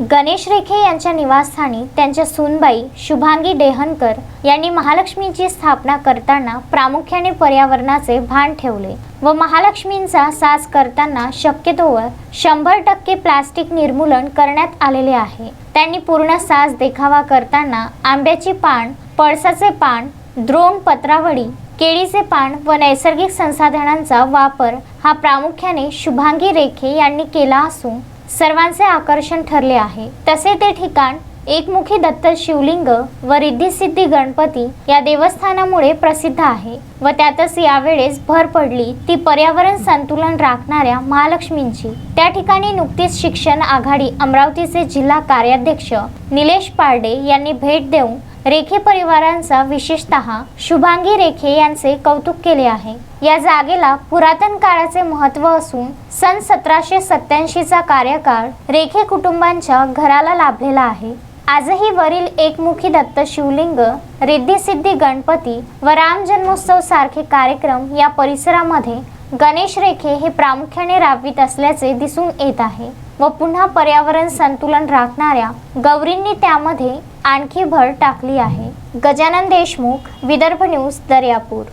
गणेश रेखे यांच्या निवासस्थानी त्यांच्या सूनबाई शुभांगी डेहनकर यांनी महालक्ष्मीची स्थापना करताना प्रामुख्याने पर्यावरणाचे भान ठेवले व महालक्ष्मींचा साज करताना शक्यतोवर शंभर टक्के प्लास्टिक निर्मूलन करण्यात आलेले आहे. त्यांनी पूर्ण साज देखावा करताना आंब्याची पान पळसाचे पान द्रोण पत्रावळी केळीचे पान व नैसर्गिक संसाधनांचा वापर हा प्रामुख्याने शुभांगी रेखे यांनी केला असून सर्वांचे आकर्षण ठरले आहे. तसे ते ठिकाण एकमुखी दत्त शिवलिंग व रिद्धिसिद्धी गणपती या देवस्थानामुळे प्रसिद्ध आहे व त्यातच यावेळेस भर पडली ती पर्यावरण संतुलन राखणाऱ्या महालक्ष्मींची. त्या ठिकाणी नुकतीच शिक्षण आघाडी अमरावतीचे जिल्हा कार्याध्यक्ष निलेश पारडे यांनी भेट देऊन रेखे परिवारांचा विशेषतः शुभांगी रेखे यांचे कौतुक केले आहे. या जागेला पुरातन काळाचे महत्त्व असून सन सतराशे सत्याऐंशीचा कार्यकाळ रेखे कुटुंबांच्या घराला लाभलेला आहे. आजही वरील एकमुखी दत्त शिवलिंग रिद्धिसिद्धी गणपती व राम जन्मोत्सव सारखे कार्यक्रम या परिसरामध्ये गणेश रेखे हे प्रामुख्याने राबवित असल्याचे दिसून येत आहे व पुन्हा पर्यावरण संतुलन राखणाऱ्या गौरींनी त्यामध्ये आणखी भर टाकली आहे. गजानन देशमुख विदर्भ न्यूज दर्यापूर.